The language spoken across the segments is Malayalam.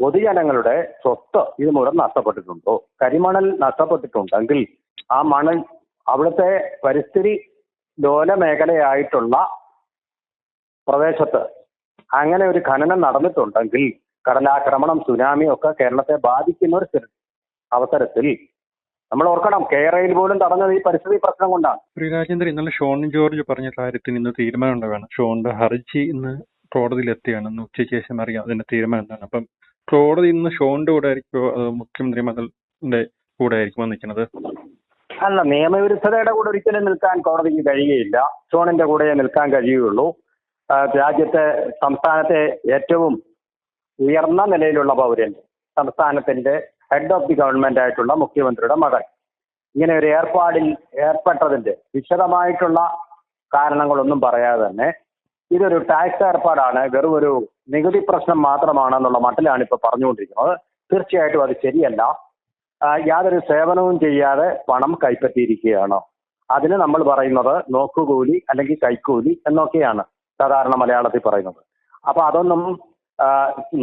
പൊതുജനങ്ങളുടെ സ്വത്ത് ഇത് മൂലം നഷ്ടപ്പെട്ടിട്ടുണ്ടോ? കരിമണൽ നഷ്ടപ്പെട്ടിട്ടുണ്ടെങ്കിൽ ആ മണൽ അവിടുത്തെ പരിസ്ഥിതി ലോല മേഖലയായിട്ടുള്ള പ്രദേശത്ത് അങ്ങനെ ഒരു ഖനനം നടന്നിട്ടുണ്ടെങ്കിൽ കടലാക്രമണം സുനാമി ഒക്കെ കേരളത്തെ ബാധിക്കുന്ന ഒരു അവസരത്തിൽ നമ്മൾ ഓർക്കണം കേരളയിൽ പോലും തടഞ്ഞത് ഈ പരിസ്ഥിതി പ്രശ്നം കൊണ്ടാണ്. ശ്രീ ശ്രീരാജേന്ദ്രൻ ഇന്നലെ ഷോൺ ജോർജ് പറഞ്ഞ കാര്യത്തിന് ഇന്ന് തീരുമാനം ഉണ്ടാവുകയാണ്. ഷോണിന്റെ ഹർജി ഇന്ന് കോടതിയിൽ എത്തിയാണ്. ഇന്ന് ഉച്ചയ്ക്ക് ശേഷം അറിയാം അതിന്റെ തീരുമാനം എന്താണ്. അപ്പം കോടതി ഇന്ന് ഷോന്റെ കൂടെ ആയിരിക്കുമോ അതോ മുഖ്യമന്ത്രി മകളുടെ കൂടെ ആയിരിക്കുമോ നിൽക്കുന്നത്? അല്ല നിയമവിരുദ്ധതയുടെ കൂടെ ഒരിക്കലും നിൽക്കാൻ കോടതിക്ക് കഴിയുകയില്ല. ഷോണിന്റെ കൂടെ നിൽക്കാൻ കഴിയുകയുള്ളൂ. രാജ്യത്തെ സംസ്ഥാനത്തെ ഏറ്റവും ഉയർന്ന നിലയിലുള്ള പൗരൻ സംസ്ഥാനത്തിന്റെ ഹെഡ് ഓഫ് ദി ഗവൺമെന്റ് ആയിട്ടുള്ള മുഖ്യമന്ത്രിയുടെ മകൻ. ഇങ്ങനെ ഒരു ഏർപ്പാടിൽ ഏർപ്പെട്ടതിന്റെ വിശദമായിട്ടുള്ള കാരണങ്ങളൊന്നും പറയാതെ തന്നെ ഇതൊരു ടാക്സ് ഏർപ്പാടാണ് വെറും ഒരു നികുതി പ്രശ്നം മാത്രമാണെന്നുള്ള മട്ടിലാണ് ഇപ്പൊ പറഞ്ഞുകൊണ്ടിരിക്കുന്നത്. തീർച്ചയായിട്ടും അത് ശരിയല്ല. യാതൊരു സേവനവും ചെയ്യാതെ പണം കൈപ്പറ്റിയിരിക്കുകയാണ്. അതിന് നമ്മൾ പറയുന്നത് നോക്കുകൂലി അല്ലെങ്കിൽ കൈക്കൂലി എന്നൊക്കെയാണ് സാധാരണ മലയാളത്തിൽ പറയുന്നത്. അപ്പൊ അതൊന്നും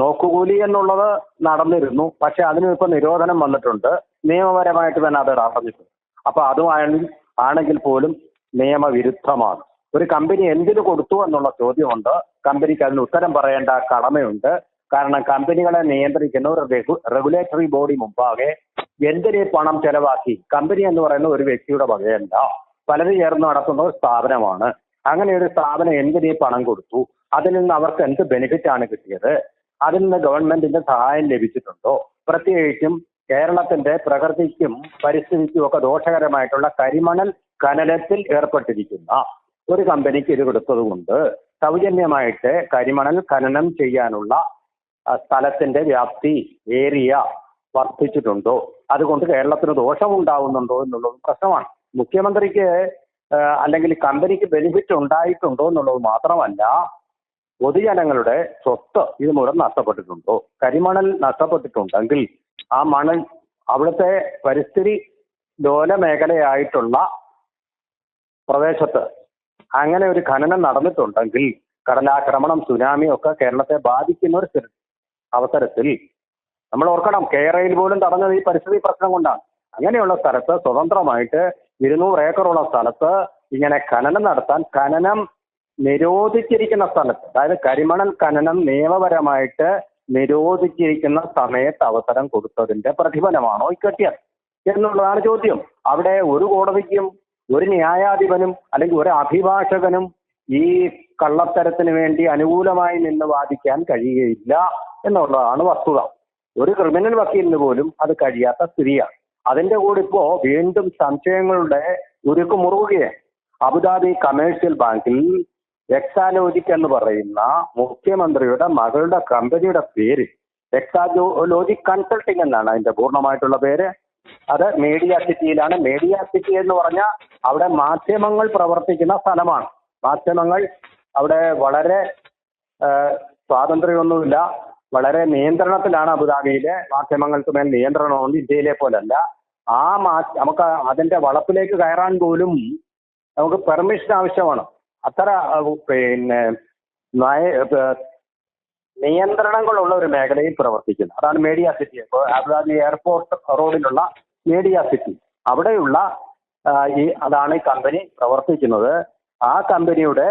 നോക്കുകൂലി എന്നുള്ളത് നടന്നിരുന്നു. പക്ഷെ അതിനും ഇപ്പൊ നിരോധനം വന്നിട്ടുണ്ട്. നിയമപരമായിട്ട് തന്നെ അത് നടന്നിട്ടുണ്ട് അപ്പൊ അതുമായി ആണെങ്കിൽ പോലും നിയമവിരുദ്ധമാണ്. ഒരു കമ്പനി എന്തിനു കൊടുത്തു എന്നുള്ള ചോദ്യമുണ്ട്. കമ്പനിക്ക് അതിന് ഉത്തരം പറയേണ്ട കടമയുണ്ട്. കാരണം കമ്പനികളെ നിയന്ത്രിക്കുന്ന ഒരു റെഗുലേറ്ററി ബോഡി മുമ്പാകെ എന്തിനെ പണം ചെലവാക്കി? കമ്പനി എന്ന് പറയുന്ന ഒരു വ്യക്തിയുടെ വകയല്ല. പലരും ചേർന്ന് നടത്തുന്ന ഒരു സ്ഥാപനമാണ്. അങ്ങനെ ഒരു സ്ഥാപനം എന്തിനെ പണം കൊടുത്തു? അതിൽ നിന്ന് അവർക്ക് എന്ത് ബെനിഫിറ്റ് ആണ് കിട്ടിയത്? അതിൽ നിന്ന് ഗവൺമെന്റിന്റെ സഹായം ലഭിച്ചിട്ടുണ്ടോ? പ്രത്യേകിച്ചും കേരളത്തിന്റെ പ്രകൃതിക്കും പരിസ്ഥിതിക്കും ഒക്കെ ദോഷകരമായിട്ടുള്ള കരിമണൽ ഖനനത്തിൽ ഏർപ്പെട്ടിരിക്കുന്ന ഒരു കമ്പനിക്ക് ഇത് കൊടുത്തതുകൊണ്ട് സൗജന്യമായിട്ട് കരിമണൽ ഖനനം ചെയ്യാനുള്ള സ്ഥലത്തിന്റെ വ്യാപ്തി ഏരിയ വർദ്ധിച്ചിട്ടുണ്ടോ? അതുകൊണ്ട് കേരളത്തിന് ദോഷമുണ്ടാവുന്നുണ്ടോ എന്നുള്ളത് പ്രശ്നമാണ്. മുഖ്യമന്ത്രിക്ക് അല്ലെങ്കിൽ കമ്പനിക്ക് ബെനിഫിറ്റ് ഉണ്ടായിട്ടുണ്ടോ എന്നുള്ളത് മാത്രമല്ല പൊതുജനങ്ങളുടെ സ്വത്ത് ഇത് മൂലം നഷ്ടപ്പെട്ടിട്ടുണ്ടോ? കരിമണൽ നഷ്ടപ്പെട്ടിട്ടുണ്ടെങ്കിൽ ആ മണൽ അവിടുത്തെ പരിസ്ഥിതി ലോല മേഖലയായിട്ടുള്ള പ്രദേശത്ത് അങ്ങനെ ഒരു ഖനനം നടന്നിട്ടുണ്ടെങ്കിൽ കടലാക്രമണം സുനാമി ഒക്കെ കേരളത്തെ ബാധിക്കുന്ന ഒരു അവസരത്തിൽ നമ്മൾ ഓർക്കണം കേരളയിൽ പോലും തടഞ്ഞത് ഈ പരിസ്ഥിതി പ്രശ്നം കൊണ്ടാണ്. അങ്ങനെയുള്ള സ്ഥലത്ത് സ്വതന്ത്രമായിട്ട് ഇരുന്നൂറ് ഏക്കറുള്ള സ്ഥലത്ത് ഇങ്ങനെ ഖനനം നടത്താൻ ഖനനം നിരോധിച്ചിരിക്കുന്ന സ്ഥലത്ത് അതായത് കരിമണൽ ഖനനം നിയമപരമായിട്ട് നിരോധിച്ചിരിക്കുന്ന സമയത്ത് അവസരം കൊടുത്തതിന്റെ പ്രതിഫലമാണോ ഈ കെട്ടിയത് എന്നുള്ളതാണ് ചോദ്യം. അവിടെ ഒരു കോടതിക്കും ഒരു ന്യായാധിപനും അല്ലെങ്കിൽ ഒരു അഭിഭാഷകനും ഈ കള്ളത്തരത്തിന് വേണ്ടി അനുകൂലമായി നിന്ന് വാദിക്കാൻ കഴിയുകയില്ല എന്നുള്ളതാണ് വസ്തുത. ഒരു ക്രിമിനൽ വക്കീലിന് പോലും അത് കഴിയാത്ത സ്ഥിതിയാണ്. അതിന്റെ കൂടെ ഇപ്പോ വീണ്ടും സംശയങ്ങളുടെ ഉരുക്ക് മുറുകുകയാണ്. അബുദാബി കമേഴ്ഷ്യൽ ബാങ്കിൽ എക്സാലോജിക് എന്ന് പറയുന്ന മുഖ്യമന്ത്രിയുടെ മകളുടെ കമ്പനിയുടെ പേര് എക്സാലോജിക് കൺസൾട്ടിംഗ് എന്നാണ് അതിന്റെ പൂർണമായിട്ടുള്ള പേര്. അത് മീഡിയ സിറ്റിയിലാണ് മീഡിയ സിറ്റി എന്ന് പറഞ്ഞാൽ അവിടെ മാധ്യമങ്ങൾ പ്രവർത്തിക്കുന്ന സ്ഥലമാണ്. മാധ്യമങ്ങൾ അവിടെ വളരെ സ്വാതന്ത്ര്യമൊന്നുമില്ല. വളരെ നിയന്ത്രണത്തിലാണ് അബുദാബിയിലെ മാധ്യമങ്ങൾക്ക് മേൽ നിയന്ത്രണമുണ്ട് ഇന്ത്യയിലെ പോലല്ല. ആ മാ നമുക്ക് അതിന്റെ വളപ്പിലേക്ക് കയറാൻ പോലും നമുക്ക് പെർമിഷൻ ആവശ്യമാണ്. അത്ര പിന്നെ നയ നിയന്ത്രണങ്ങളുള്ള ഒരു മേഖലയിൽ പ്രവർത്തിക്കുന്നു. അതാണ് media city. Abu Dhabi airport റോഡിലുള്ള മീഡിയ സിറ്റി. അവിടെയുള്ള ഈ അതാണ് ഈ കമ്പനി പ്രവർത്തിക്കുന്നത്. ആ കമ്പനിയുടെ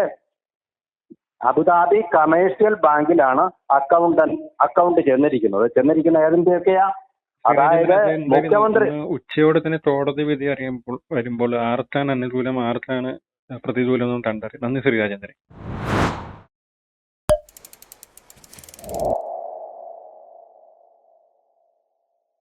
അബുദാബി കമേഴ്ഷ്യൽ ബാങ്കിലാണ് അക്കൗണ്ട് അക്കൗണ്ട് ചെന്നിരിക്കുന്നത്. ചെന്നിരിക്കുന്ന ഏതിന്റെയൊക്കെയാ അതായത് മുഖ്യമന്ത്രി ഉച്ചയോടെ തന്നെ കോടതി വിധി അറിയുമ്പോൾ വരുമ്പോൾ ആർക്കാണ് അനുകൂലം ആർക്കാണ് പ്രതികൂലം കണ്ടറി കണ്ടറിയാം. നന്ദി ശ്രീരാജേന്ദ്രൻ.